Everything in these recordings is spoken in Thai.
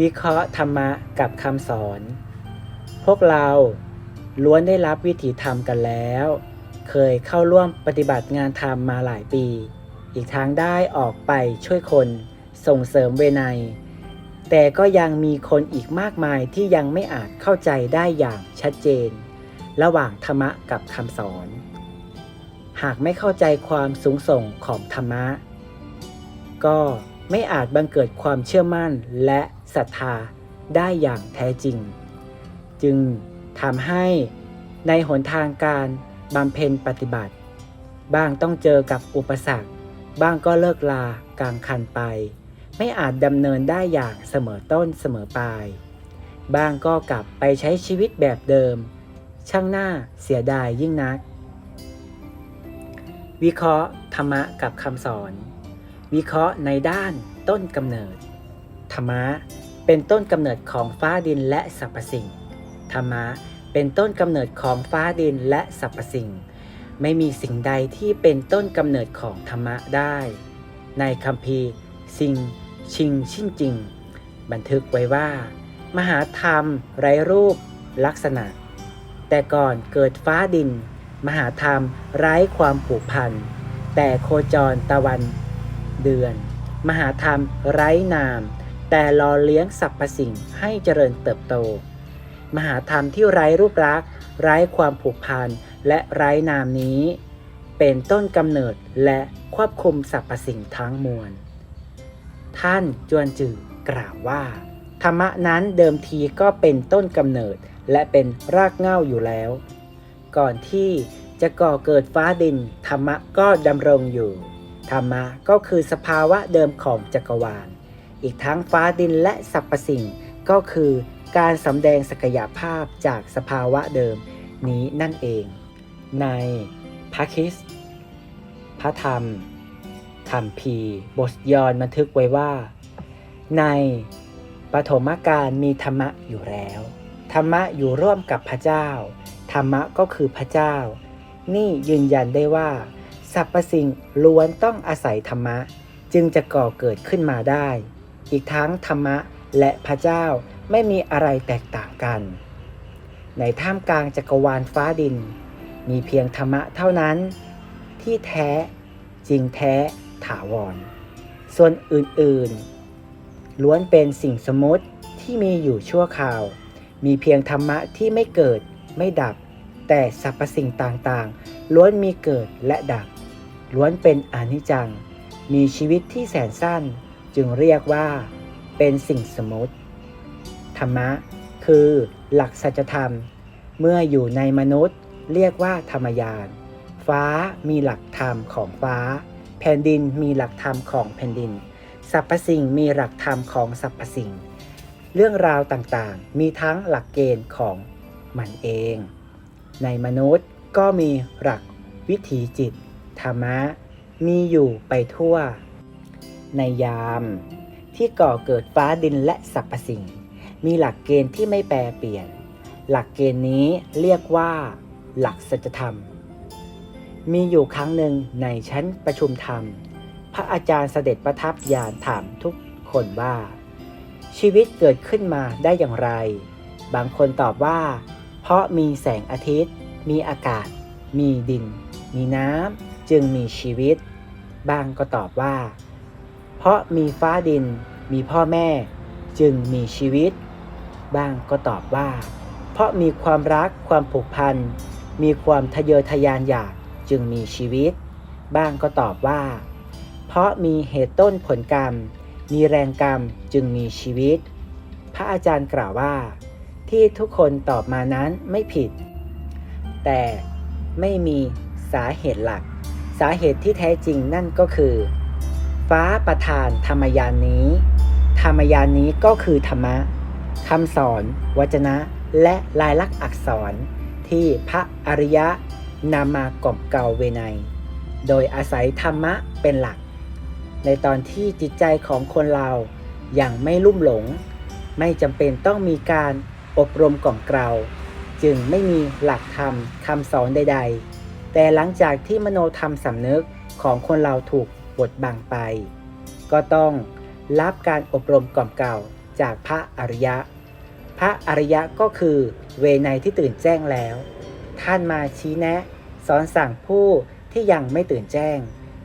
วิเคราะห์ธรรมะกับคำสอน พวกเราล้วนได้รับวิถีธรรมกันแล้ว เคยเข้าร่วมปฏิบัติงานธรรมมาหลายปี อีกทั้งได้ออกไปช่วยคนส่งเสริมเวไนยแต่ก็ยังมีคนอีกมากมายที่ยังไม่อาจเข้าใจได้อย่างชัดเจน ระหว่างธรรมะกับคำสอน หากไม่เข้าใจความสูงส่งของธรรมะ ก็ไม่อาจบังเกิดความเชื่อมั่นและ ศรัทธาได้อย่างแท้จริง จึงทำให้ในหนทางการบำเพ็ญปฏิบัติ บ้างต้องเจอกับอุปสรรค บ้างก็เลิกลากลางคันไป ไม่อาจดำเนินได้อย่างเสมอต้นเสมอปลาย บ้างก็กลับไปใช้ชีวิตแบบเดิม ช่างหน้าเสียดายยิ่งนัก วิเคราะห์ธรรมะกับคำสอน วิเคราะห์ในด้านต้นกำเนิด ธรรมะ เป็นต้นกำเนิดของฟ้าดินและสรรพสิ่ง ธรรมะเป็นต้นกำเนิดของฟ้าดินและสรรพสิ่ง ไม่มีสิ่งใดที่เป็นต้นกำเนิดของธรรมะได้ ในคัมภีร์ซิงชิงชิ่งจริง บันทึกไว้ว่า มหาธรรม ไร้รูปลักษณะ แต่ก่อนเกิดฟ้าดิน มหาธรรมไร้ความผูกพัน แต่โคจรตะวัน เดือน มหาธรรมไร้นาม แต่รอเลี้ยงสรรพสิ่งให้เจริญเติบโต มหาธรรมที่ไร้รูปลักษณ์ไร้ความผูกพันและไร้นามนี้ เป็นต้นกำเนิดและควบคุมสรรพสิ่งทั้งมวล ท่านจวนจือกล่าวว่า ธรรมะนั้นเดิมทีก็เป็นต้นกำเนิดและเป็นรากเหง้าอยู่แล้ว ก่อนที่จะก่อเกิดฟ้าดิน ธรรมะก็ดำรงอยู่ ธรรมะก็คือสภาวะเดิมของจักรวาล อีกทั้งฟ้าดินและสรรพสิ่ง ก็คือการสำแดงศักยภาพจากสภาวะเดิมนี้นั่นเอง ในพระคิสพระธรรมคำพีบทยอนบันทึกไว้ว่า ในปฐมกาลมีธรรมะอยู่แล้ว ธรรมะอยู่ร่วมกับพระเจ้า ธรรมะก็คือพระเจ้า นี่ยืนยันได้ว่าสรรพสิ่งล้วนต้องอาศัยธรรมะ จึงจะก่อเกิดขึ้นมาได้ อีกทั้งธรรมะและพระเจ้าไม่มีอะไรแตกต่างกัน ในท่ามกลางจักรวาลฟ้าดิน มีเพียงธรรมะเท่านั้น ที่แท้จริงแท้ถาวร ส่วนอื่นๆ ล้วนเป็นสิ่งสมมติที่มีอยู่ชั่วคราว มีเพียงธรรมะที่ไม่เกิดไม่ดับ แต่สรรพสิ่งต่างๆ ล้วนมีเกิดและดับ ล้วนเป็นอนิจจัง มีชีวิตที่แสนสั้น จึงเรียกว่าเป็นสิ่งสมมติ ธรรมะ คือหลักสัจธรรม เมื่ออยู่ในมนุษย์ เรียกว่าธรรมยาน ฟ้ามีหลักธรรมของฟ้า แผ่นดินมีหลักธรรมของแผ่นดิน สรรพสิ่งมีหลักธรรมของสรรพสิ่ง เรื่องราวต่างๆ มีทั้งหลักเกณฑ์ของมันเอง ในมนุษย์ก็มีหลักวิถีจิต ธรรมะ มีอยู่ไปทั่ว ในยาม ที่ก่อเกิดฟ้าดินและสรรพสิ่ง มีหลักเกณฑ์ที่ไม่แปรเปลี่ยน หลักเกณฑ์นี้เรียกว่า หลักสัจธรรม มีอยู่ครั้งหนึ่งในชั้นประชุมธรรม พระอาจารย์เสด็จประทับยานถามทุกคนว่า ชีวิตเกิดขึ้นมาได้อย่างไร บางคนตอบว่า เพราะมีแสงอาทิตย์ มีอากาศ มีดิน มีน้ำจึงมีชีวิต บางก็ตอบว่า เพราะมีฟ้าดิน มีพ่อแม่ จึงมีชีวิต บ้างก็ตอบว่า เพราะมีความรักความผูกพัน มีความทะเยอทะยานอยากจึงมีชีวิต บ้างก็ตอบว่า เพราะมีเหตุต้นผลกรรม มีแรงกรรมจึงมีชีวิต พระอาจารย์กล่าวว่า ที่ทุกคนตอบมานั้นไม่ผิด แต่ไม่มีสาเหตุหลัก สาเหตุที่แท้จริงนั่นก็คือ ฟ้าประทานธรรมยานนี้ ธรรมยานนี้ก็คือธรรมะคำสอน วจนะ และลายลักษณ์อักษร ที่พระอริยะนำมากอมเกลาเวไนยโดยอาศัยธรรมะเป็นหลัก ในตอนที่จิตใจของคนเรายัางไม่ลุ่มหลง ไม่จำเป็นต้องมีการอบรมกล่อมเกลาจึงไม่มีหลักธรรมคำสอนใด ๆ แต่หลังจากที่มโนธรรมสำนึกของคนเราถูก บดบังไป ก็ต้องรับการอบรมกล่อมเกลาจากพระอริยะ พระอริยะก็คือเวไนที่ตื่นแจ้งแล้ว ท่านมาชี้แนะ สอนสั่งผู้ที่ยังไม่ตื่นแจ้ง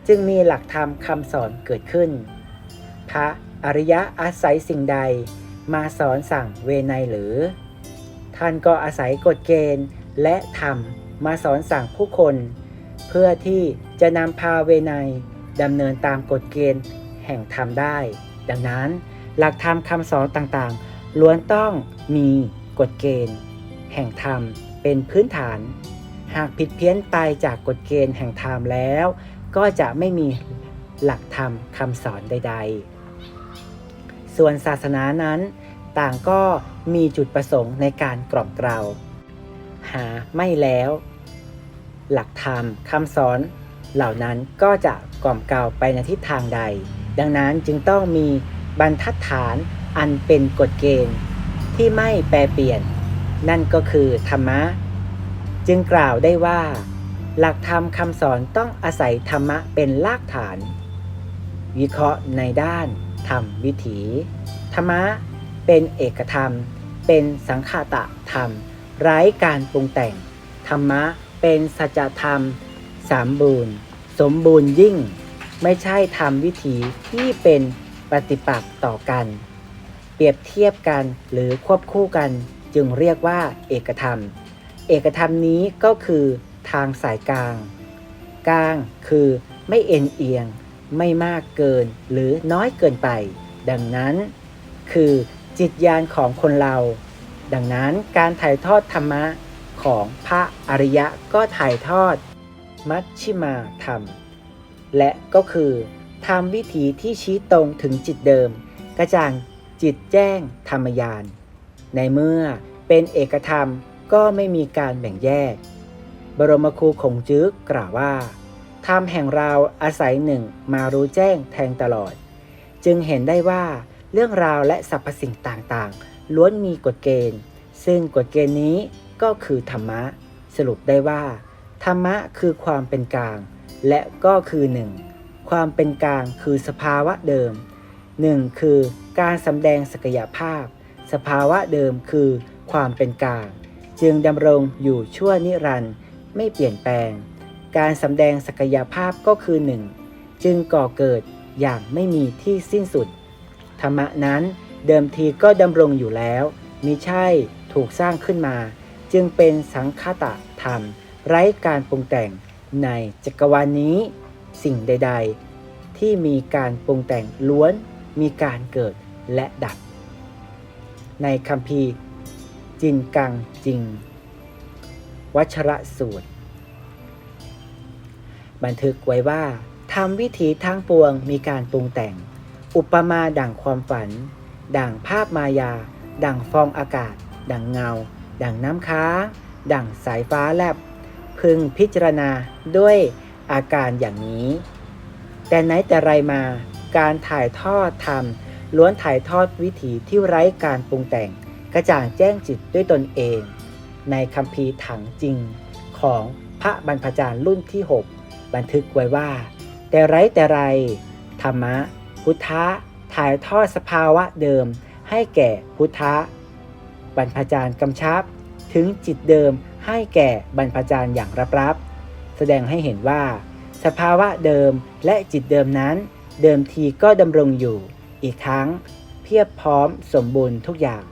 จึงมีหลักธรรมคำสอนเกิดขึ้น พระอริยะอาศัยสิ่งใด มาสอนสั่งเวไนหรือ ท่านก็อาศัยกฎเกณฑ์และธรรมมาสอนสั่งผู้คน เพื่อที่จะนำพาเวไน ดำเนินตามกฎเกณฑ์แห่งธรรมได้ ดังนั้น หลักธรรมคำสอนต่างๆ ล้วนต้องมีกฎเกณฑ์ แห่งธรรมเป็นพื้นฐาน หากผิดเพี้ยนไปจากกฎเกณฑ์แห่งธรรมแล้ว ก็จะไม่มีหลักธรรมคำสอนใด ๆ ส่วนศาสนานั้น ต่างก็มีจุดประสงค์ในการกล่อมเกลาหาไม่แล้ว หลักธรรมคำสอน เหล่านั้นก็จะกล่อมเกลาไปในทิศทางใด ดังนั้นจึงต้องมีบรรทัดฐานอันเป็นกฎเกณฑ์ ที่ไม่แปรเปลี่ยน นั่นก็คือธรรมะ จึงกล่าวได้ว่า หลักธรรมคำสอนต้องอาศัยธรรมะเป็นรากฐาน วิเคราะห์ในด้านธรรมวิถี ธรรมะเป็นเอกธรรม เป็นสังขตะธรรม ไร้การปรุงแต่ง ธรรมะเป็นสัจธรรม สามบูรณ์ สมบูรณ์ยิ่ง ไม่ใช่ธรรมวิถีที่เป็นปฏิปักษ์ต่อกัน เปรียบเทียบกันหรือควบคู่กัน จึงเรียกว่าเอกธรรม เอกธรรมนี้ก็คือทางสายกลาง กลางคือไม่เอ็นเอียง ไม่มากเกินหรือน้อยเกินไป ดังนั้น คือจิตญาณของคนเรา ดังนั้นการถ่ายทอดธรรมะของพระอริยะก็ถ่ายทอด มัชชิมาธรรม และก็คือทำวิถีที่ชี้ตรงถึงจิตเดิม กระจ่างจิตแจ้งธรรมยาน ในเมื่อเป็นเอกธรรมก็ไม่มีการแบ่งแยก บรมครูขงจึกกล่าวว่าธรรมแห่งเราอาศัยหนึ่งมารู้แจ้งแทงตลอด จึงเห็นได้ว่าเรื่องราวและสรรพสิ่งต่างๆ ล้วนมีกฎเกณฑ์ ซึ่งกฎเกณฑ์นี้ก็คือธรรมะ สรุปได้ว่า ธรรมะคือความเป็นกลาง และก็คือหนึ่งความเป็นกลางคือสภาวะเดิมหนึ่งคือการสำแดงศักยภาพ สภาวะเดิมคือความเป็นกลาง จึงดำรงอยู่ชั่วนิรันดร์ไม่เปลี่ยนแปลง การสำแดงศักยภาพก็คือหนึ่งจึงก่อเกิดอย่างไม่มีที่สิ้นสุด ธรรมะนั้นเดิมทีก็ดำรงอยู่แล้วมิใช่ถูกสร้างขึ้นมา จึงเป็นสังคตะธรรม ไร้การปรุงแต่งในจักรวาลนี้ สิ่งใด ๆ ที่มีการปรุงแต่งล้วนมีการเกิดและดับ ในคำพีจินกังจริง วัชระสูตร บันทึกไว้ว่าทำวิถีทั้งปวงมีการปรุงแต่ง อุปมาดั่งความฝัน ดั่งภาพมายา ดั่งฟองอากาศ ดั่งเงา ดั่งน้ำค้างดั่งสายฟ้าแลบ พึงพิจารณาด้วยอาการอย่างนี้ แต่ไหนแต่ไรมาการถ่ายทอดธรรมล้วนถ่ายทอดวิถีที่ไร้การปรุงแต่งกระจ่างแจ้งจิตด้วยตนเอง ในคำพีร์ถังจริงของพระบรรพจารย์รุ่นที่ 6 บันทึกไว้ว่า แต่ไรแต่ไร ธรรมะ พุทธะถ่ายทอดสภาวะเดิมให้แก่พุทธะบรรพจารย์กำชับ ถึงจิตเดิม ให้แก่บรรพจารย์อย่างรับ ๆ แสดงให้เห็นว่า สภาวะเดิมและจิตเดิมนั้น เดิมทีก็ดำรงอยู่ อีกทั้งเพียบพร้อมสมบูรณ์ทุกอย่าง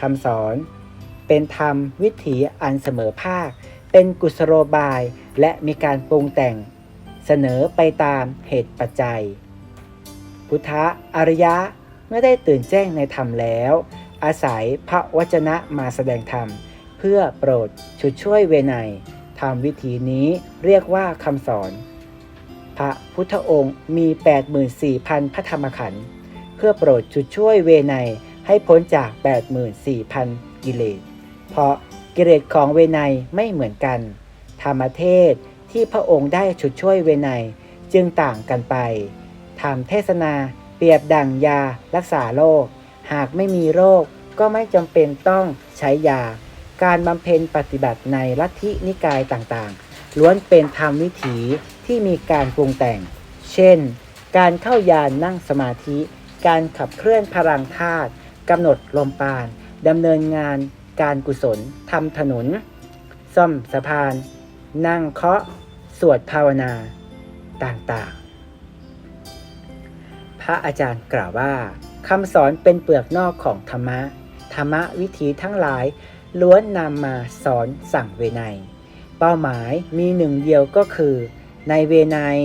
คำสอน เป็นธรรมวิถีอันเสมอภาค เป็นกุศโลบายและมีการปรุงแต่ง เสนอไปตามเหตุปัจจัย พุทธะอริยะเมื่อได้ตื่นแจ้งในธรรมแล้ว อาศัยพระวจนะมาแสดงธรรม เพื่อโปรดชุดช่วยเวไนยธรรมวิธีนี้เรียกว่าคำสอน พระพุทธองค์มี 84,000 พระธรรมขันธ์เพื่อโปรดชุดช่วยเวไนให้พ้นจาก 84,000 กิเลส เพราะกิเลสของเวไนไม่เหมือนกัน ธรรมเทศที่พระองค์ได้ชุดช่วยเวไนจึงต่างกันไปธรรมเทศนาเปรียบดั่งยารักษาโรค หากไม่มีโรคก็ไม่จำเป็นต้องใช้ยา การบำเพ็ญปฏิบัติในลัทธินิกายต่างๆ ล้วนเป็นธรรมวิถีที่มีการปรุงแต่ง เช่น การเข้ายานนั่งสมาธิ การขับเคลื่อนพลังธาตุกำหนดลมปานดำเนินงาน การกุศลทำถนน ซ่อมสะพาน นั่งเคาะ สวดภาวนา ต่างๆ พระอาจารย์กล่าวว่าคำสอนเป็นเปลือกนอกของธรรมะ ธรรมะวิถีทั้งหลาย ล้วนนำมาสอนสั่งเวไนยเป้าหมายมีหนึ่งเดียวก็คือ ในเวไนย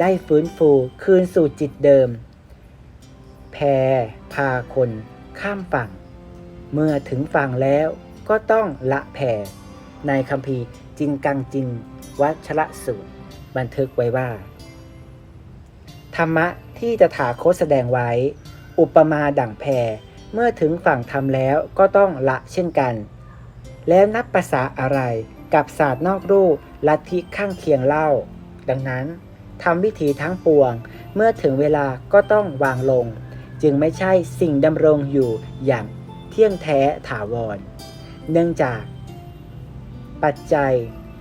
ได้ฟื้นฟูคืนสู่จิตเดิม แพพาคนข้ามฝั่ง เมื่อถึงฝั่งแล้วก็ต้องละแพในคัมภีจินกังจิน วัชระสูตร บันทึกไว้ว่า ธรรมะที่จะถาโคตแสดงไว้ อุปมาดั่งแพเมื่อถึงฝั่งทำแล้วก็ต้องละเช่นกัน แล้วนับภาษาอะไรกับศาสตร์นอกรูปลัทธิข้างเคียงเล่า ดังนั้นทำวิธีทั้งปวง เมื่อถึงเวลาก็ต้องวางลง จึงไม่ใช่สิ่งดำรงอยู่อย่างเที่ยงแท้ถาวร เนื่องจาก ปัจจัย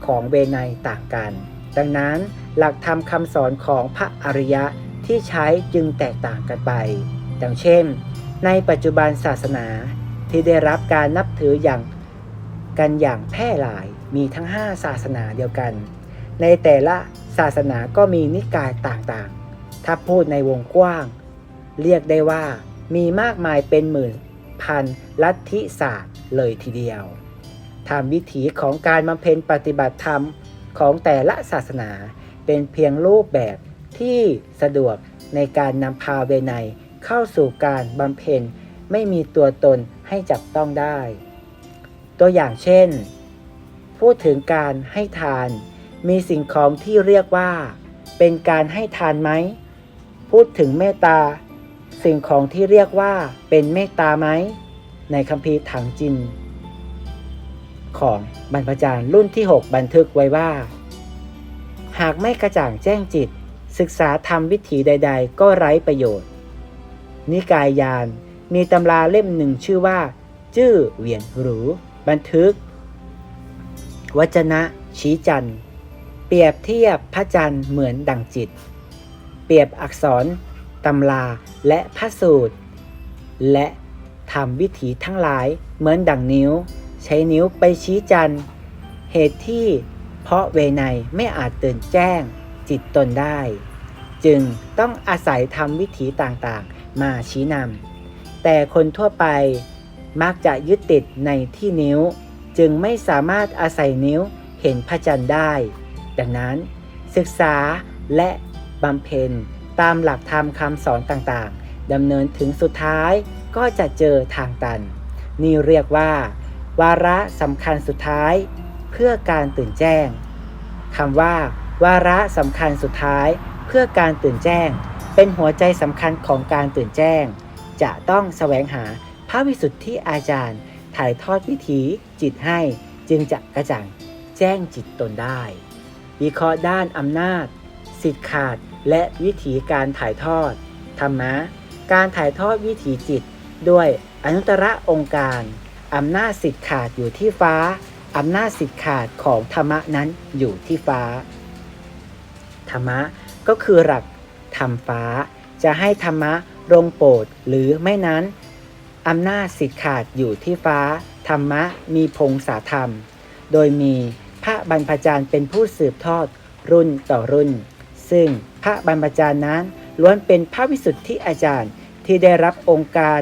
ของเวไนต่างกัน ดังนั้นหลักธรรมคำสอนของพระอริยะที่ใช้จึงแตกต่างกันไป ดังเช่น ในปัจจุบันศาสนาที่ได้รับการนับถืออย่าง กันอย่างแพร่หลายมีทั้ง 5 ศาสนาเดียวกัน ในแต่ละศาสนาก็มีนิกายต่างๆ ถ้าพูดในวงกว้าง เรียกได้ว่ามีมากมายเป็นหมื่นพันลัทธิศาสตร์เลยทีเดียวทำวิถีของการบำเพ็ญปฏิบัติธรรมของแต่ละศาสนาเป็นเพียงรูปแบบที่สะดวกในการนำพาเวไนเข้าสู่การบำเพ็ญไม่มีตัวตนให้จับต้องได้ ตัวอย่างเช่น พูดถึงการให้ทาน มีสิ่งของที่เรียกว่า เป็นการให้ทานไหม พูดถึงเมตตา สิ่งของที่เรียกว่าเป็นเมตตาไหม ในคัมภีร์ถังจิน ของบรรพจารย์รุ่นที่ 6 บันทึกไว้ว่า หากไม่กระจ่างแจ้งจิต ศึกษาธรรมวิถีใด ๆ ก็ไร้ประโยชน์ นิกายยานมีตำราเล่มหนึ่งชื่อว่า จื้อเหวียนหรู บันทึก วจนะชี้จันทร์เปรียบเทียบพระจันทร์เหมือนดั่งจิต เปรียบอักษรตำราและพระสูตร และทำวิถีทั้งหลายเหมือนดั่งนิ้ว ใช้นิ้วไปชี้จันเหตุที่เพราะเวไนไม่อาจตื่นแจ้งจิตตนได้ จึงต้องอาศัยทำวิถีต่างๆมาชี้นำแต่คนทั่วไป มักจะยึดติดในที่นิ้ว จึงไม่สามารถอาศัยนิ้วเห็นพระจันทร์ได้ ดังนั้นศึกษาและบำเพ็ญตามหลักธรรมคำสอนต่างๆดำเนินถึงสุดท้ายก็จะเจอทางตัน นี่เรียกว่า วาระสำคัญสุดท้าย เพื่อการตื่นแจ้งคำว่า วาระสำคัญสุดท้ายเพื่อการตื่นแจ้ง เป็นหัวใจสำคัญของการตื่นแจ้ง จะต้องแสวงหา ระวิสุทธิอาจารย์ ถ่ายทอดวิถีจิตให้จึงจะกระจ่างแจ้งจิตตนได้ วิเคราะห์ด้านอำนาจ สิทธิขาดและวิธีการถ่ายทอด ธรรมะ การถ่ายทอดวิถีจิต ด้วยอนุตตรองค์การอำนาจสิทธิขาดอยู่ที่ฟ้าอำนาจสิทธิขาดของธรรมะนั้นอยู่ที่ฟ้า ธรรมะก็คือหลักธรรมฟ้าจะให้ธรรมะลงโปรดหรือไม่นั้น อำนาจสิทธิขาดอยู่ที่ฟ้า ธรรมะมีพงศาธรรม โดยมีพระบรรพจารย์เป็นผู้สืบทอดรุ่นต่อรุ่น ซึ่งพระบรรพจารย์นั้นล้วนเป็นพระวิสุทธิอาจารย์ที่ได้รับองค์การ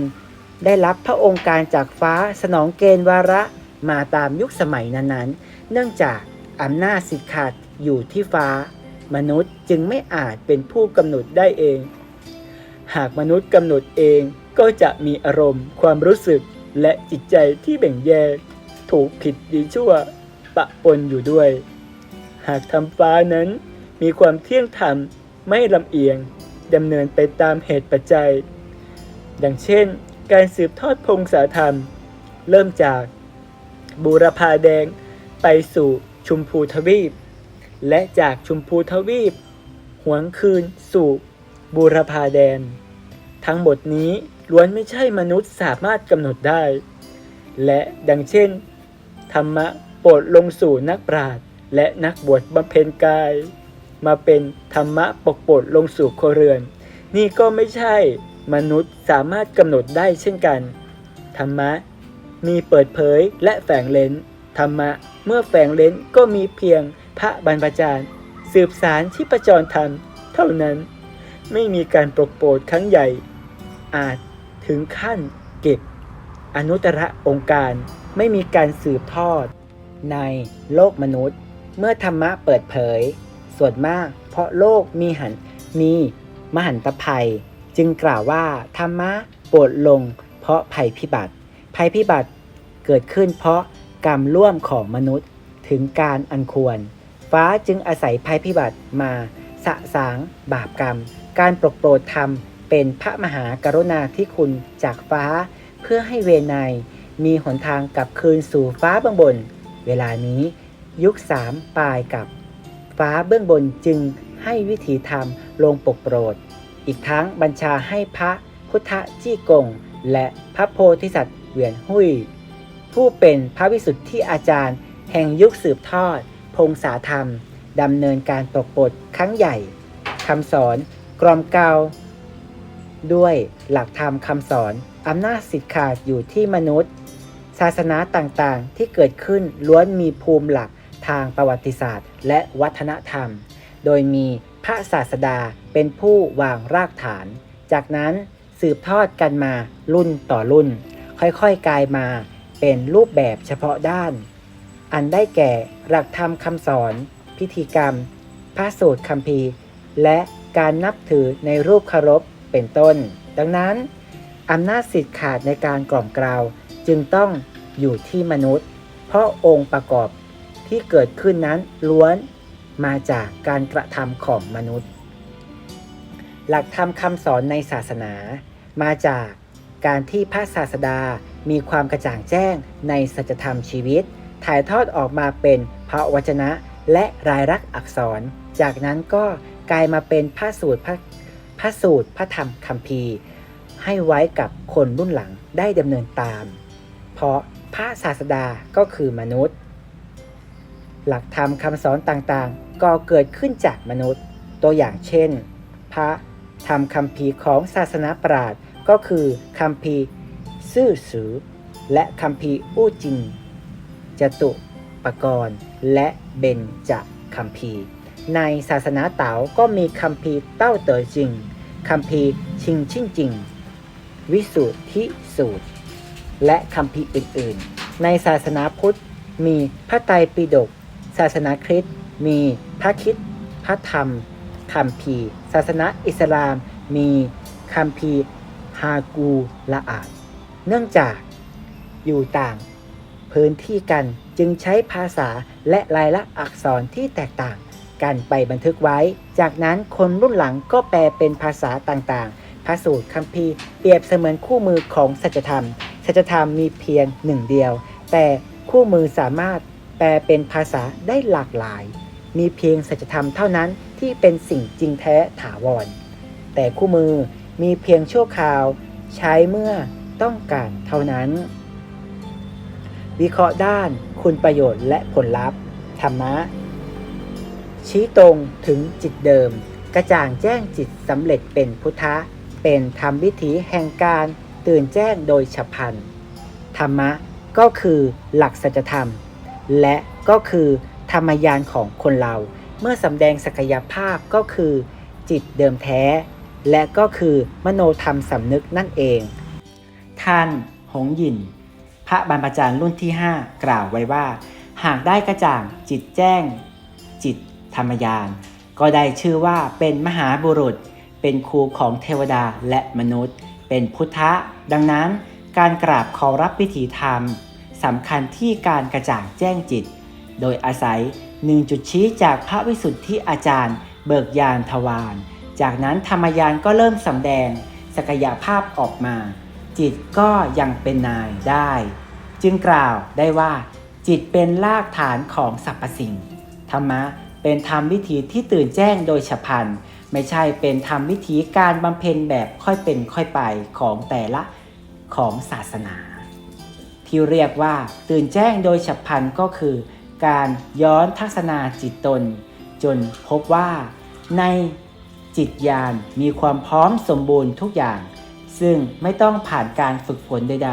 ได้รับพระองค์การจากฟ้าสนองเกณฑ์วาระมาตามยุคสมัยนั้นๆ เนื่องจากอำนาจสิทธิขาดอยู่ที่ฟ้า มนุษย์จึงไม่อาจเป็นผู้กำหนดได้เอง หากมนุษย์กำหนดเอง ก็จะมีอารมณ์ความรู้สึกและจิตใจที่แบ่งแยก ถูกผิดดีชั่ว ปะปนอยู่ด้วย หากทำฟ้านั้นมีความเที่ยงธรรมไม่ลำเอียงดำเนินไปตามเหตุปัจจัย ดังเช่น การสืบทอดพงศาธรรม เริ่มจากบูรพาแดงไปสู่ชุมพูทวีป และจากชุมพูทวีป หวงคืนสู่บูรพาแดน ทั้งหมดนี้ ล้วนไม่ใช่มนุษย์สามารถกำหนดได้ และดังเช่น ธรรมะโปรดลงสู่นักปราชญ์และนักบวชบำเพ็ญกาย มาเป็นธรรมะปกโปรดลงสู่ครเรือน นี่ก็ไม่ใช่มนุษย์สามารถกำหนดได้เช่นกัน ธรรมะมีเปิดเผยและแฝงเลนธรรมะเมื่อแฝงเลนก็มีเพียงพระบรรพจารย์ สืบสารที่ประจรธรรม เท่านั้น ไม่มีการปกโปรดครั้งใหญ่ อาจ ถึงขั้นเก็บอนุตตรองค์การไม่มีการสืบทอด ในโลกมนุษย์ เมื่อธรรมะเปิดเผย ส่วนมาก เพราะโลกมีหันมีมหันตภัย จึงกล่าวว่าธรรมะโปรดลง เพราะภัยพิบัติ ภัยพิบัติเกิดขึ้นเพราะกรรมร่วมของมนุษย์ถึงการอันควร ฟ้าจึงอาศัยภัยพิบัติมาสะสางบาปกรรม การปรกโปรดธรรม เป็นพระมหากรุณาธิคุณจากฟ้า เพื่อให้เวไนยมีหนทางกลับคืนสู่ฟ้าเบื้องบน เวลานี้ยุคสามปลายกับ ฟ้าเบื้องบนจึงให้วิถีธรรมลงปกโปรด อีกทั้งบัญชาให้พระพุทธจี้กง และพระโพธิสัตว์เหวียนหุยผู้เป็นพระวิสุทธิอาจารย์ แห่งยุคสืบทอด พงษาธรรมดำเนินการปกปรดครั้งใหญ่คำสอนกรอมเกลา ด้วยหลักธรรมคำสอนอำนาจสิทธิ์ขาดอยู่ที่มนุษย์ ศาสนาต่างๆ ที่เกิดขึ้นล้วนมีภูมิหลักทางประวัติศาสตร์ และวัฒนธรรม โดยมีพระศาสดาเป็นผู้วางรากฐาน จากนั้นสืบทอดกันมารุ่นต่อรุ่น ค่อยๆกลายมาเป็นรูปแบบเฉพาะด้าน อันได้แก่หลักธรรมคำสอน พิธีกรรม พระสูตรคัมภีและการนับถือในรูปเคารพ เป็นต้น ดังนั้นอำนาจสิทธิ์ขาดในการกล่อมกล่าวจึงต้องอยู่ที่มนุษย์ เพราะองค์ประกอบที่เกิดขึ้นนั้นล้วนมาจากการกระทำของมนุษย์ หลักธรรมคำสอนในศาสนา มาจากการที่พระศาสดามีความกระจ่างแจ้งในสัจธรรมชีวิต ถ่ายทอดออกมาเป็นพระวจนะและรายลักษณ์อักษร จากนั้นก็กลายมาเป็นพระสูตรพระ ระสูตรพระธรรมคัมภีร์ ให้ไว้กับคนรุ่นหลังได้ดำเนินตาม เพราะพระศาสดาก็คือมนุษย์ หลักธรรมคำสอนต่างๆ ก็เกิดขึ้นจากมนุษย์ ตัวอย่างเช่น พระธรรมคัมภีร์ของศาสนาปราชญ์ก็คือคัมภีร์ซื่อสือ และคัมภีร์อู้จินจตุปกรณ์และเบญจคัมภีร์ในศาสนาเต๋าก็มีคัมภีร์เต้าเต๋อจิง คัมภีร์ชิงชิ่งจริง วิสุทธิสูตร และคัมภีร์อื่นๆ ในศาสนาพุทธมีพระไตรปิฎกศาสนาคริสต์มีพระคิดพระธรรมคัมภีร์ศาสนาอิสลามมีคัมภีร์ฮากูละอาดเนื่องจากอยู่ต่างพื้นที่กันจึงใช้ภาษาและลายลักษณ์อักษรที่แตกต่าง กันไปบันทึกไว้ จากนั้นคนรุ่นหลังก็แปลเป็นภาษาต่างๆ พระสูตรคัมภีร์เปรียบเสมือนคู่มือของสัจธรรม สัจธรรมมีเพียงหนึ่งเดียว แต่คู่มือสามารถแปลเป็นภาษาได้หลากหลาย มีเพียงสัจธรรมเท่านั้นที่เป็นสิ่งจริงแท้ถาวร แต่คู่มือมีเพียงชั่วคราว ใช้เมื่อต้องการเท่านั้น วิเคราะห์ด้านคุณประโยชน์และผลลัพธ์ธรรมะ ชี้ตรงถึงจิตเดิม กระจ่างแจ้งจิตสำเร็จเป็นพุทธะ เป็นธรรมวิถีแห่งการตื่นแจ้งโดยฉับพลัน ธรรมะก็คือหลักสัจธรรม และก็คือธรรมยานของคนเรา เมื่อสำแดงศักยภาพก็คือจิตเดิมแท้ และก็คือมโนธรรมสำนึกนั่นเอง ท่านหงหยิน พระบรรพจารย์รุ่นที่ 5 กล่าวไว้ว่า หากได้กระจ่างจิตแจ้ง จิต ธรรมยาน ก็ได้ชื่อว่าเป็นมหาบุรุษ เป็นครูของเทวดาและมนุษย์ เป็นพุทธะ ดังนั้น การกราบขอรับพิธีธรรมสำคัญที่การกระจ่างแจ้งจิต โดยอาศัยหนึ่งจุดชี้จากพระวิสุทธิอาจารย์ เบิกยานทวารจากนั้นธรรมยานก็เริ่มสำแดงศักยภาพออกมา จิตก็ยังเป็นนายได้ จึงกล่าวได้ว่า จิตเป็นรากฐานของสรรพสิ่ง ธรรมะ เป็นธรรมวิถีที่ตื่นแจ้งโดยฉับพลัน ไม่ใช่เป็นธรรมวิถีการบำเพ็ญแบบค่อยเป็นค่อยไปของแต่ละของศาสนา ที่เรียกว่าตื่นแจ้งโดยฉับพลันก็คือ การย้อนทัศนาจิตตน จนพบว่า ในจิตญาณมีความพร้อมสมบูรณ์ทุกอย่าง ซึ่งไม่ต้องผ่านการฝึกฝนใด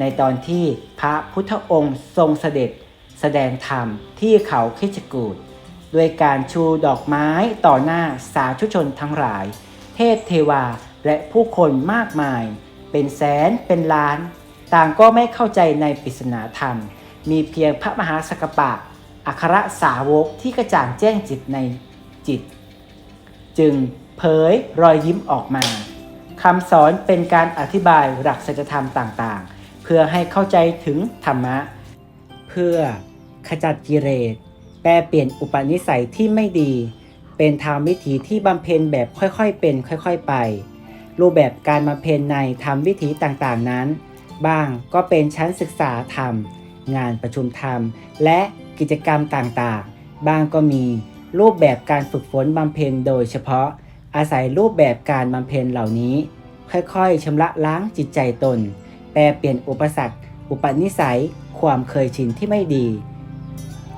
ในตอนที่พระพุทธองค์ทรงเสด็จแสดงธรรมที่เขาคิชกูด ด้วยการชูดอกไม้ต่อหน้าสาธุชนทั้งหลาย เทพเทวาและผู้คนมากมาย เป็นแสนเป็นล้าน ต่างก็ไม่เข้าใจในปริศนาธรรม มีเพียงพระมหาสกปะ อัครสาวกที่กระจ่างแจ้งจิตในจิต จึงเผยรอยยิ้มออกมาคำสอนเป็นการอธิบายหลักสัจธรรมต่างๆ เพื่อให้เข้าใจถึงธรรมะ เพื่อขจัดกิเลส แปลเปลี่ยนอุปนิสัยที่ไม่ดี เป็นธรรมวิถีที่บำเพ็ญแบบค่อยๆ เป็น ค่อยๆ ไป รูปแบบการบำเพ็ญในธรรมวิถีต่างๆนั้น บ้างก็เป็นชั้นศึกษาธรรม งานประชุมธรรม และกิจกรรมต่างๆ บ้างก็มีรูปแบบการฝึกฝนบำเพ็ญโดยเฉพาะ อาศัยรูปแบบการบำเพ็ญเหล่านี้ ค่อยๆชำระล้างจิตใจตน แปลเปลี่ยนอุปสรรค อุปนิสัย ความเคยชินที่ไม่ดี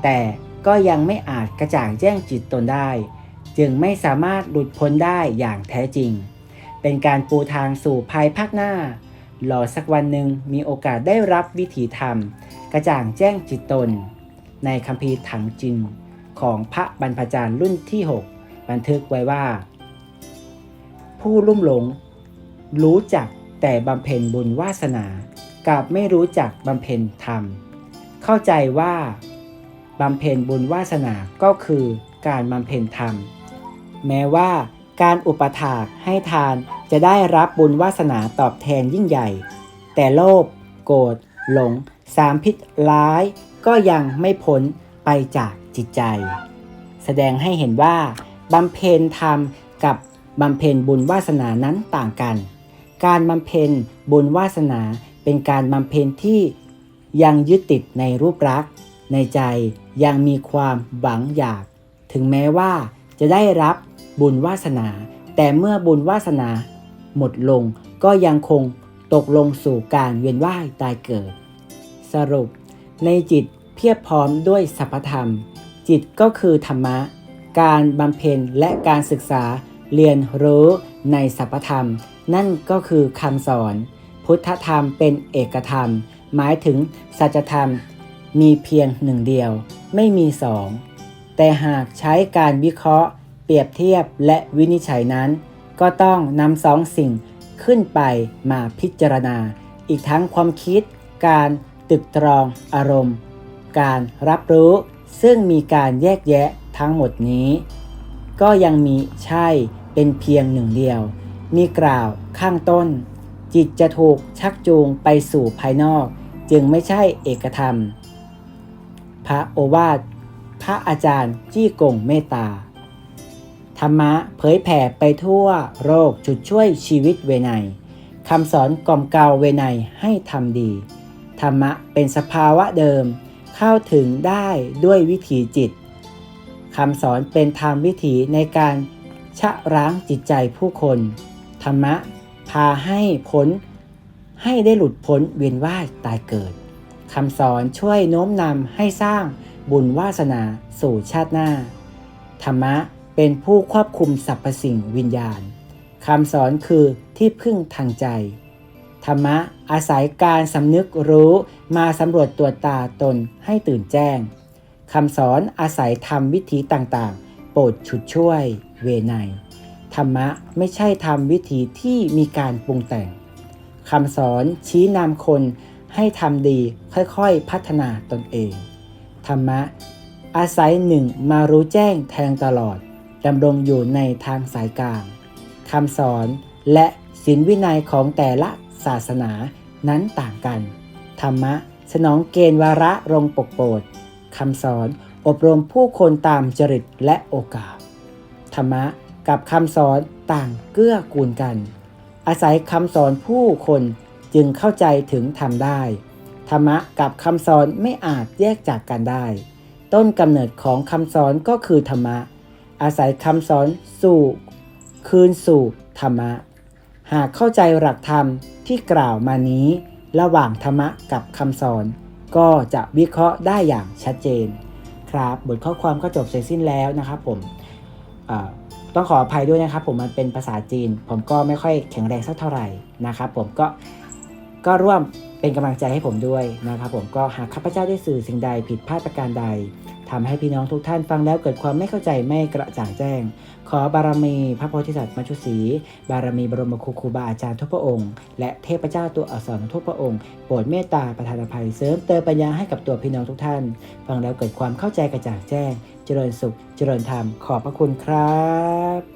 แต่ ก็ยังไม่อาจกระจ่างแจ้งจิตตนได้ จึงไม่สามารถหลุดพ้นได้อย่างแท้จริง เป็นการปูทางสู่ภายภาคหน้า รอสักวันหนึ่งมีโอกาสได้รับวิถีธรรม กระจ่างแจ้งจิตตน ในคัมภีร์ถังจินของพระบรรพจารย์รุ่นที่ 6 บันทึกไว้ว่า ผู้ลุ่มหลง รู้จักแต่บำเพ็ญบุญวาสนากับไม่รู้จักบำเพ็ญธรรม เข้าใจว่า บำเพ็ญบุญวาสนาก็คือการบำเพ็ญธรรม แม้ว่าการอุปถากให้ทานจะได้รับบุญวาสนาตอบแทนยิ่งใหญ่ แต่โลภโกรธหลง สามพิษร้าย ก็ยังไม่พ้นไปจากจิตใจ แสดงให้เห็นว่าบำเพ็ญธรรมกับบำเพ็ญบุญวาสนานั้นต่างกัน การบำเพ็ญบุญวาสนาเป็นการบำเพ็ญที่ยังยึดติดในรูปลักษณ์ ในใจยังมีความหวังอยาก ถึงแม้ว่าจะได้รับบุญวาสนา แต่เมื่อบุญวาสนาหมดลงก็ยังคงตกลงสู่การเวียนว่ายตายเกิด สรุป ในจิตเพียบพร้อมด้วยสัพพธรรม จิตก็คือธรรมะ การบำเพ็ญและการศึกษาเรียนรู้ในสัพพธรรม นั่นก็คือคำสอน พุทธธรรมเป็นเอกธรรม หมายถึงสัจธรรม มีเพียงหนึ่งเดียว ไม่มีสอง แต่หากใช้การวิเคราะห์ เปรียบเทียบและวินิจฉัยนั้น ก็ต้องนำสองสิ่งขึ้นไปมาพิจารณา อีกทั้งความคิด การตึกตรองอารมณ์ การรับรู้ ซึ่งมีการแยกแยะทั้งหมดนี้ ก็ยังมีใช่เป็นเพียงหนึ่งเดียว มีกล่าวข้างต้น จิตจะถูกชักจูงไปสู่ภายนอก จึงไม่ใช่เอกธรรม พระโอวาทพระอาจารย์จี้กงเมตตา ธรรมะเผยแผ่ไปทั่วโลกจุดช่วยชีวิตเวไนยคำสอนกล่อมเกลาเวไนให้ทำดี ธรรมะเป็นสภาวะเดิม เข้าถึงได้ด้วยวิถีจิตคำสอนเป็นธรรมวิถีในการชะล้างจิตใจผู้คน ธรรมะพาให้พ้นให้ได้หลุดพ้นเวียนว่ายตายเกิด คำสอนช่วยโน้มนำให้สร้างบุญวาสนาสู่ชาติหน้า ธรรมะเป็นผู้ควบคุมสรรพสิ่งวิญญาณคำสอนคือที่พึ่งทางใจ ธรรมะอาศัยการสำนึกรู้มาสำรวจตัวตาตนให้ตื่นแจ้งคำสอนอาศัยทำวิธีต่างๆ โปรดฉุดช่วยเวไนยธรรมะไม่ใช่ทำวิธีที่มีการปรุงแต่งคำสอนชี้นำคน ให้ทำดีค่อยๆพัฒนาตนเอง ธรรมะ อาศัยหนึ่งมารู้แจ้งแทงตลอดดำรงอยู่ในทางสายกลางคำสอนและศีลวินัยของแต่ละศาสนานั้นต่างกัน ธรรมะ สนองเกณฑ์วาระรงปกโปรดคำสอนอบรมผู้คนตามจริตและโอกาส ธรรมะกับคำสอนต่างเกื้อกูลกัน อาศัยคำสอนผู้คน จึงเข้าใจถึงธรรมได้ ธรรมะกับคำสอนไม่อาจแยกจากกันได้ ต้นกำเนิดของคำสอนก็คือธรรมะ อาศัยคำสอนสู่คืนสู่ธรรมะ หากเข้าใจหลักธรรมที่กล่าวมานี้ ระหว่างธรรมะกับคำสอน ก็จะวิเคราะห์ได้อย่างชัดเจน ครับบทข้อความก็จบเสร็จสิ้นแล้วนะครับผมต้องขออภัยด้วยนะครับผมมันเป็นภาษาจีน ผมก็ไม่ค่อยแข็งแรงสักเท่าไหร่นะครับผมก็ ก็ร่วมเป็นกำลังใจให้ผมด้วยนะครับผมก็หากข้าพเจ้าได้สื่อสิ่งใดผิดพลาดประการใดทำให้พี่น้องทุกท่านฟังแล้วเกิดความไม่เข้าใจไม่กระจ่างแจ้ง ขอบารมีพระโพธิสัตว์มัจจุศรีบารมีบรมครูครูบาอาจารย์ทุกพระองค์ และเทพเจ้าตัวอักษรทุกพระองค์โปรดเมตตาประทานอภัยเสริมเติมปัญญาให้กับตัวพี่น้องทุกท่าน ฟังแล้วเกิดความเข้าใจกระจ่างแจ้ง เจริญสุข เจริญธรรมขอบพระคุณครับ